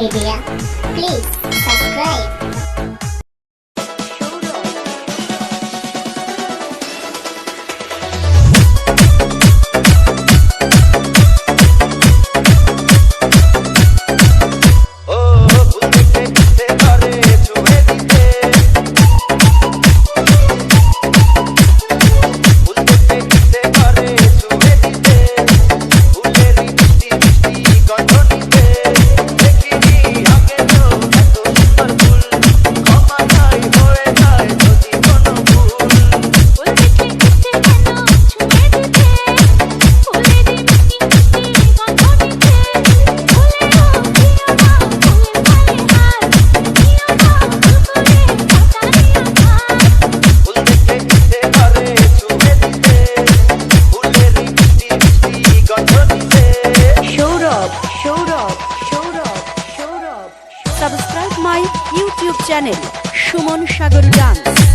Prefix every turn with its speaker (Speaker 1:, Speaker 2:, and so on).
Speaker 1: media. Please subscribe.
Speaker 2: Subscribe my YouTube channel Suman Sagar dance.